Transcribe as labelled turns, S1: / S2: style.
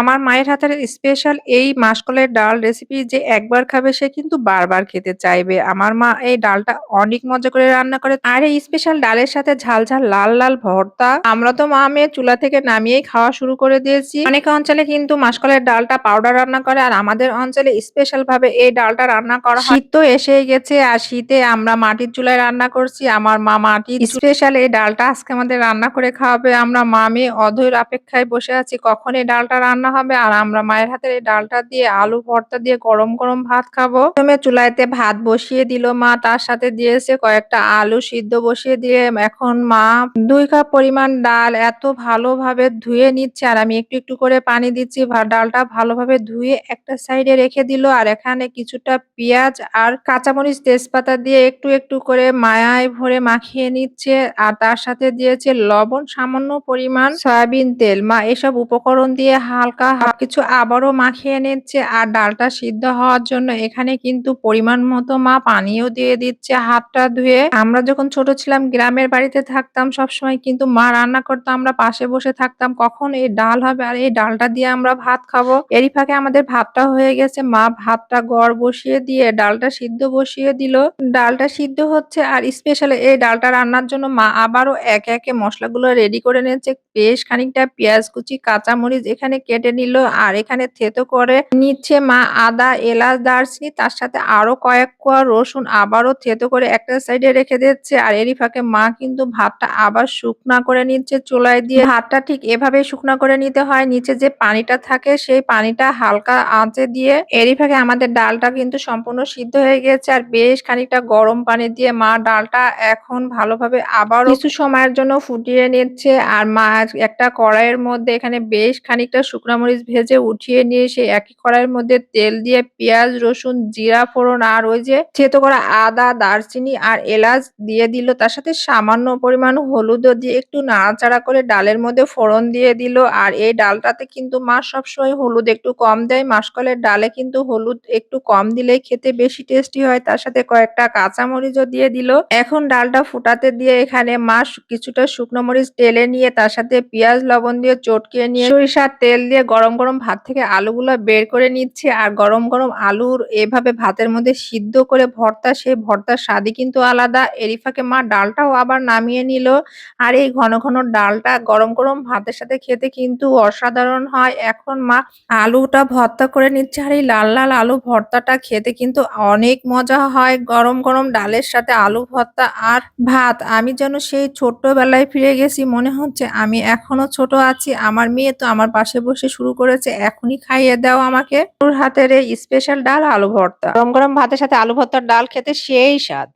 S1: আমার মায়ের হাতের স্পেশাল এই মাসকলাই ডাল রেসিপি যে একবার খাবে সে কিন্তু বারবার খেতে চাইবে। আমার মা এই ডালটা অনেক মজা করে রান্না করে। আর এই স্পেশাল ডালের সাথে ঝাল, ঝাল লাল, লাল ভর্তা। আমরা তো মা মেয়ে চুলা থেকে নামিয়েই খাওয়া শুরু করে দিয়েছি। অনেক অঞ্চলে কিন্তু মাসকলের ডালটা পাউডার রান্না করে আর আমাদের অঞ্চলে স্পেশাল ভাবে এই ডালটা রান্না করা। শীত তো এসেই গেছে আর শীতে আমরা মাটির চুলায় রান্না করছি। আমার মা মাটির স্পেশাল এই ডালটা আজকে আমাদের রান্না করে খাওয়াবে। আমরা মা মেয়ে অধৈর অপেক্ষায় বসে আছি কখন এই ডালটা রান্না হবে। আর আমরা মায়ের হাতের এই ডালটা দিয়ে আলু ভর্তা দিয়ে গরম গরম ভাত খাব। প্রথমে চুলাইতে ভাত বসিয়ে দিল মা, তার সাথে দিয়েছে কয়েকটা আলু সিদ্ধ বসিয়ে দিয়ে। এখন মা দুই কাপ পরিমাণ ডাল এত ভালোভাবে ধুয়ে নিচ্ছে, আর আমি একটু একটু করে পানি দিচ্ছি। ডালটা ভালোভাবে ধুয়ে একটা সাইডে রেখে দিল, আর এখানে কিছুটা পেঁয়াজ আর কাঁচামরিচ তেজপাতা দিয়ে একটু একটু করে মায়ায় ভরে মাখিয়ে নিচ্ছে। আর তার সাথে দিয়েছে লবণ সামান্য পরিমাণ সয়াবিন তেল। মা, এসব উপকরণ দিয়ে হালকা কিছু আবারও মাখিয়ে নিচ্ছে আর ডালটা সিদ্ধ হওয়ার জন্য এখানে কিন্তু পরিমাণ মতো মা পানিও দিয়ে দিচ্ছে হাতটা ধুয়ে। আমরা যখন ছোট ছিলাম, গ্রামের বাড়িতে থাকতাম, সবসময় কিন্তু মা রান্না করতো, আমরা পাশে বসে থাকতাম, কখন এই ডাল হবে আর এই ডালটা দিয়ে আমরা ভাত খাব। এরই ফাঁকে আমাদের ভাতটা হয়ে গেছে, মা ভাতটা গড় বসিয়ে দিয়ে ডালটা সিদ্ধ বসিয়ে দিল। ডালটা সিদ্ধ হচ্ছে আর স্পেশালি এই ডালটা রান্নার জন্য মা আবারও একে একে মশলাগুলো রেডি করে নিচ্ছে বেশ খানিকটা পেঁয়াজ কুচি, কাঁচামরিচ, এখানে কেটে নিল। আর এখানে থেতো করে নিচ্ছে মা আদা, এলাচ, দারচিনি, তার সাথে আরও কয়েক কোয়া রসুন আবারও থেতো করে একটা সাইডে রেখে দিচ্ছে। আর এরই ফাঁকে মা কিন্তু ভাতটা আবার শুকনা করে নিচ্ছে চুলায় দিয়ে। ভাতটা ঠিক এভাবে শুকনা করে নিতে হয়। নিচে যে পানিটা থাকে সেই পানিটা হালকা আঁচে দিয়ে এরই ফাঁকে আমাদের ডালটা কিন্তু সম্পূর্ণ সিদ্ধ হয়ে গেছে। আর বেশ খানিকটা গরম পানি দিয়ে মা ডালটা এখন ভালোভাবে আবার কিছু সময়ের জন্য ফুটিয়ে নিচ্ছে। আর মা একটা কড়াইয়ের মধ্যে এখানে বেশ খানিকটা শুকনো মরিচ ভেজে উঠিয়ে নিয়ে সেই একই কড়াইয়ের মধ্যে তেল দিয়ে পেঁয়াজ, রসুন, জিরা, ফোড়ন আর ওই যে থেতো করা আদা, দারচিনি আর এলাচ দিয়ে দিল। তার সাথে সামান্য পরিমাণ হলুদও দিয়ে একটু নাড়াচাড়া করে ডালের মধ্যে ফোড়ন দিয়ে দিল। আর এই ডালটাতে কিন্তু মা সবসময় হলুদ একটু কম দেয়। মাসকলের ডালে কিন্তু হলুদ একটু কম দিলে খেতে বেশি টেস্টি হয়। তার সাথে কয়েকটা কাঁচামরিচও দিয়ে দিল। এখন ডালটা ফুটাতে দিয়ে এখানে মা কিছুটা শুকনো মরিচ টেলে নিয়ে তার সাথে পেঁয়াজ, লবণ দিয়ে চটকিয়ে নিয়ে সরিষার তেল দিয়ে গরম গরম ভাত থেকে আলুগুলো বের করে নিচ্ছে আর গরম গরম আলুর এভাবে ভাতের মধ্যে সিদ্ধ করে ভর্তা, সেই ভর্তার স্বাদই কিন্তু আলাদা। এরিফাকে মা ডালটাও আবার নামিয়ে নিল আর এই ঘন ঘন ডালটা গরম গরম ভাতের সাথে খেতে কিন্তু অসাধারণ হয়। এখন মা আলুটা ভর্তা করে নিচ্ছে আর এই লাল লাল আলু ভর্তাটা খেতে কিন্তু অনেক মজা হয়। গরম গরম ডালের সাথে আলু ভর্তা আর ভাত। আমি যেন সেই ছোট্টবেলায় ফিরে গেছি, মনে হচ্ছে আমি এখনও ছোট আছি। আমার মেয়ে তো আমার পাশে বসে শুরু করেছে, এখনই খাইয়ে দাও আমাকে। ওর হাতের এই স্পেশাল ডাল আলু ভর্তা। গরম গরম ভাতের সাথে আলু ভর্তার ডাল খেতে সেই স্বাদ।